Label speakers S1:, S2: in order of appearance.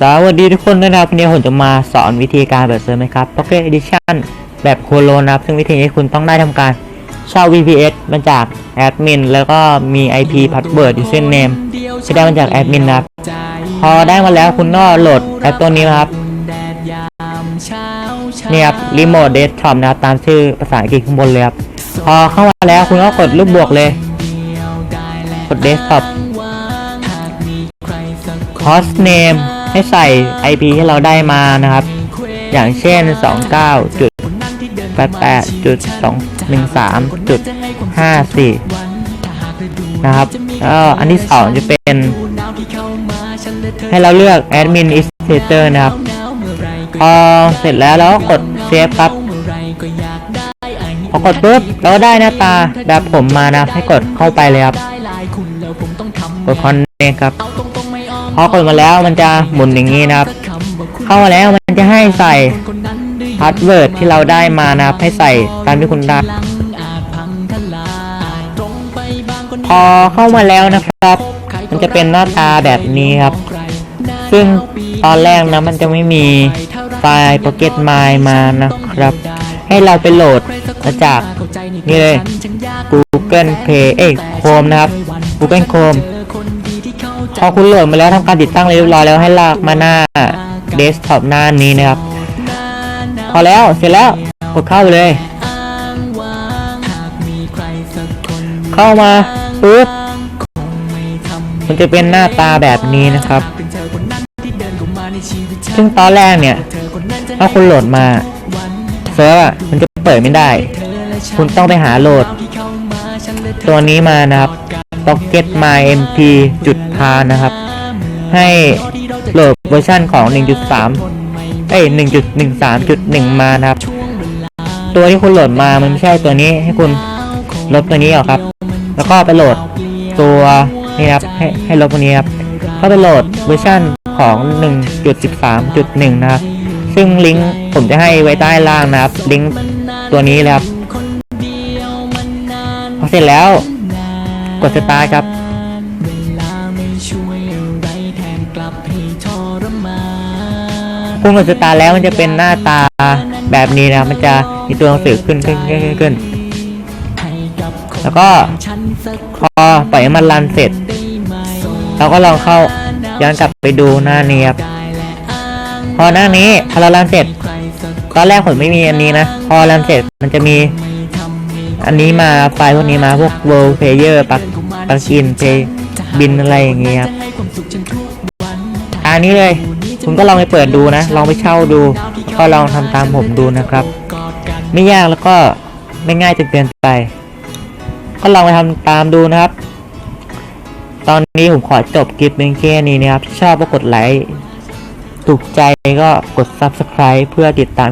S1: สวัสดีทุกคนนะครับวันนี้ผมจะมาสอนวิธีการเปิดเซิร์ฟนะครับ Pocket Edition แบบโคโลนะครับ ซึ่งวิธีนี้คุณต้องได้ทำการเช่า VPS มาจากแอดมินแล้วก็มี IP Password Username ที่ได้มาจากแอดมินนะครับ พอได้มาแล้วคุณก็โหลดแอปตัวนี้นะครับนี่ครับ Remote Desktop นะครับตามชื่อภาษาอังกฤษข้างบนเลยครับ พอเข้ามาแล้วคุณก็กดรูปบวกเลย กด Desktop host name ให้ใส่ IP ที่เราได้มานะครับ อย่างเช่น 29.88.213.54นะครับแล้วอันที่สองจะเป็น ให้เราเลือก admin administrator นะครับ พอเสร็จแล้วเราก็กด save ครับพอกดปุ๊บเราก็ได้หน้าตาแบบผมมานะให้กดเข้าไปเลยครับกด connect ครับ พอกดมาแล้วมันจะหมุนอย่างนี้นะครับ เข้ามาแล้วมันจะให้ใส่พาสเวิร์ดที่เราได้มานะครับ ให้ใส่ตามที่คุณได้พอเข้ามาแล้วนะครับ มันจะเป็นหน้าตาแบบนี้ครับ ซึ่งตอนแรกนะมันจะไม่มีไฟล์ Pocket My มานะครับ ให้เราไปโหลดมาจากนี่เลย Google Play เอ้ย Chrome นะครับ Google Chrome พอคุณโหลดมาแล้วทำการติดตั้งเรียบร้อยแล้วให้ลากมาหน้าเดสก์ท็อปหน้านี้นะครับ พอแล้วเสร็จแล้วกดเข้าไปเลย เข้ามาปุ๊บมันจะเป็นหน้าตาแบบนี้นะครับ ซึ่งตอนแรกเนี่ยถ้าคุณโหลดมาเซิร์ฟอะมันจะเปิดไม่ได้ คุณต้องไปหาโหลด ตัวนี้มานะครับ Pocket My MP จุดพานะครับ ให้โหลดเวอร์ชันของ 1.3 เอ้ย 1.13.1 มานะครับ ตัวที่คุณโหลดมามันไม่ใช่ตัวนี้ให้คุณลบตัวนี้ออกครับ แล้วก็ไปโหลดตัวนี่ครับให้ให้ลบตัวนี้ครับก็ไปโหลดเวอร์ชันของ 1.13.1 นะครับ ซึ่งลิงก์ผมจะให้ไว้ใต้ล่างนะครับ ลิงก์ตัวนี้เลยครับพอเสร็จแล้ว กดสตาร์ทครับคุณกดสตาร์ทแล้วมันจะเป็นหน้าตาแบบนี้นะครับมันจะมีตัวหนังสือขึ้นขึ้นขึ้นขึ้นขึ้นแล้วก็พอปล่อยให้มันรันเสร็จเราก็ลองเข้าย้อนกลับไปดูหน้านี้ครับพอหน้านี้พอเรารันเสร็จตอนแรกผมไม่มีอันนี้นะ พอรันเสร็จมันจะมี อันนี้มาไฟล์พวกนี้มาพวก world player ปักปักอินเพย์บินอะไรอย่างเงี้ยครับอันนี้เลยคุณก็ลองไปเปิดดูนะ ลองไปเช่าดูก็ลองทำตามผมดูนะครับ ไม่ยากแล้วก็ไม่ง่ายจนเกินไป ก็ลองไปทำตามดูนะครับ ตอนนี้ผมขอจบคลิปเพียงแค่นี้นะครับ ชอบก็กดไลค์ถูกใจก็กด subscribe เพื่อติดตาม